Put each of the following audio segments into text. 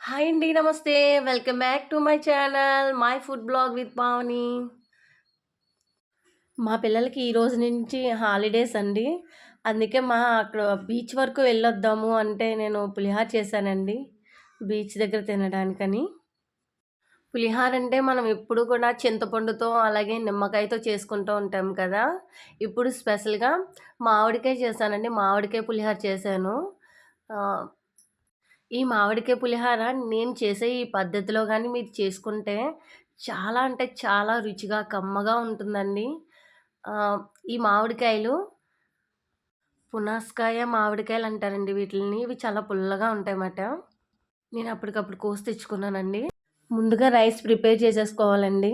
Hi అండి. నమస్తే. Welcome back to my channel. My food blog with Pavani. మా పిల్లలకి ఈ రోజు నుంచి హాలిడేస్ అండి. అందుకే మా అక్కడ బీచ్ వరకు వెళ్ళొద్దాము అంటే నేను పులిహోర చేశానండి. బీచ్ దగ్గర తినడానికని. పులిహోర అంటే మనం ఎప్పుడు కూడా చింతపండుతో అలాగే నిమ్మకాయతో చేసుకుంటూ ఉంటాం కదా! ఇప్పుడు స్పెషల్‌గా మామిడికాయ చేశానండి. మామిడికాయ పులిహోర చేశాను. ఈ మామిడికాయ పులిహోర నేను చేసే ఈ పద్ధతిలో కానీ మీరు చేసుకుంటే చాలా అంటే చాలా రుచిగా, కమ్మగా ఉంటుందండి. ఈ మామిడికాయలు పునాసకాయ మామిడికాయలు అంటారండి వీటిని ఇవి చాలా పుల్లగా ఉంటాయన్నమాట. నేను అప్పటికప్పుడు కోసి తెచ్చుకున్నానండి. ముందుగా రైస్ ప్రిపేర్ చేసేసుకోవాలండి.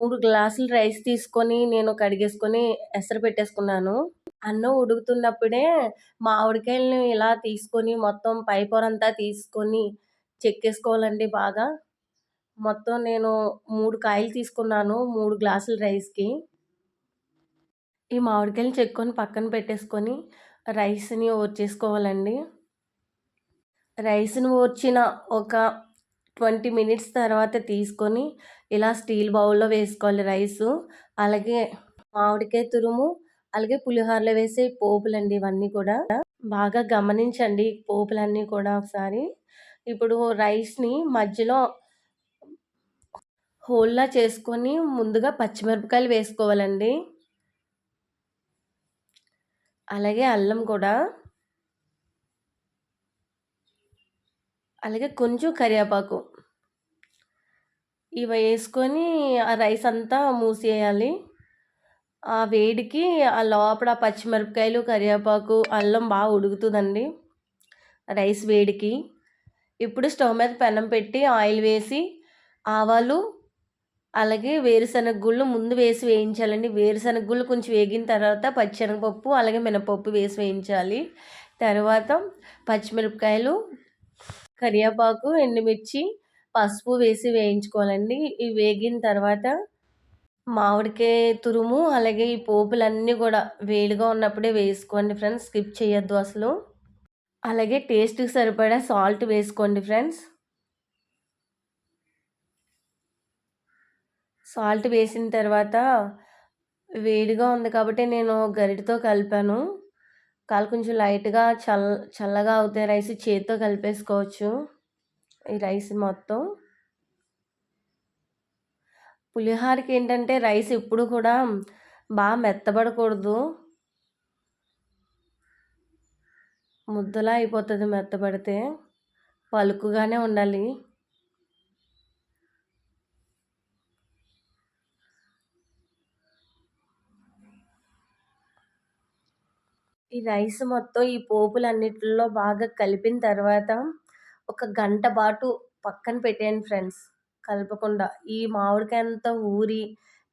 మూడు గ్లాసులు రైస్ తీసుకొని నేను కడిగేసుకొని ఎసరు పెట్టేసుకున్నాను. అన్నం ఉడుకుతున్నప్పుడే మామిడికాయలను ఇలా తీసుకొని మొత్తం పై పొరంతా తీసుకొని చెక్కేసుకోవాలండి బాగా. మొత్తం నేను మూడు కాయలు తీసుకున్నాను మూడు గ్లాసుల రైస్‌కి. ఈ మామిడికాయలు చెక్కొని పక్కన పెట్టేసుకొని రైస్‌ని ఓర్చేసుకోవాలండి. రైస్‌ని ఓర్చిన ఒక 20 మినిట్స్ తర్వాత తీసుకొని ఇలా స్టీల్ బౌల్‌లో వేసుకోవాలి రైసు. అలాగే మామిడికాయ తురుము, అలాగే పులిహోరలో వేసే పోపులండి ఇవన్నీ కూడా. బాగా గమనించండి పోపులన్నీ కూడా ఒకసారి. ఇప్పుడు రైస్‌ని మధ్యలో హోల్‌లా చేసుకొని ముందుగా పచ్చిమిరపకాయలు వేసుకోవాలండి. అలాగే అల్లం కూడా. అలాగే కొంచెం కరివేపాకు. ఇవి వేసుకొని ఆ రైస్ అంతా మూసేయాలి. ఆ వేడికి ఆ లోపల పచ్చిమిరపకాయలు, కరివేపాకు, అల్లం బాగా ఉడుకుతుందండి రైస్ వేడికి. ఇప్పుడు స్టవ్ మీద పెనం పెట్టి ఆయిల్ వేసి ఆవాలు, అలాగే వేరుశనగ గుళ్ళు ముందు వేసి వేయించాలండి. వేరుశనగ గుళ్ళు కొంచెం వేగిన తర్వాత పచ్చిశనగపప్పు, అలాగే మినపప్పు వేసి వేయించాలి. తర్వాత పచ్చిమిరపకాయలు, కరివేపాకు, ఎండుమిర్చి, పసుపు వేసి వేయించుకోవాలండి. ఇవి వేగిన తర్వాత మామిడికాయ తురుము, అలాగే ఈ పోపులన్నీ కూడా వేడిగా ఉన్నప్పుడే వేసుకోండి ఫ్రెండ్స్. స్కిప్ చేయొద్దు అసలు. అలాగే టేస్ట్‌కి సరిపడా సాల్ట్ వేసుకోండి ఫ్రెండ్స్. సాల్ట్ వేసిన తర్వాత వేడిగా ఉంది కాబట్టి నేను గరిటతో కలిపాను. కాలు కొంచెం లైట్‌గా చల్ చల్లగా అవుతాయి రైస్ చేతితో కలిపేసుకోవచ్చు. ఈ రైస్ మొత్తం. పులిహోరకి ఏంటంటే రైస్ ఇప్పుడు కూడా బాగా మెత్తబడకూడదు. ముద్దలా అయిపోతుంది మెత్తబడితే. పలుకుగానే ఉండాలి. ఈ రైస్ మొత్తం ఈ పోపులన్నిటిలో బాగా కలిపిన తర్వాత ఒక గంట పాటు పక్కన పెట్టేయండి ఫ్రెండ్స్. కలపకుండా. ఈ మామిడికాయ అంతా ఊరి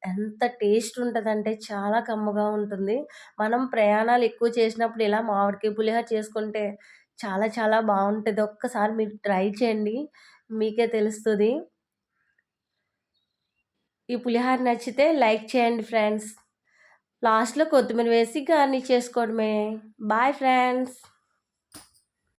ఎంత టేస్ట్ ఉంటుందంటే చాలా కమ్మగా ఉంటుంది. మనం ప్రయాణాలు ఎక్కువ చేసినప్పుడు ఇలా మామిడికాయ పులిహోర చేసుకుంటే చాలా చాలా బాగుంటుంది ఒక్కసారి మీరు ట్రై చేయండి. మీకే తెలుస్తుంది ఈ పులిహోర నచ్చితే లైక్ చేయండి ఫ్రెండ్స్. లాస్ట్‌లో కొత్తిమీర వేసి గార్నిష్ చేసుకోవడమే. Bye friends.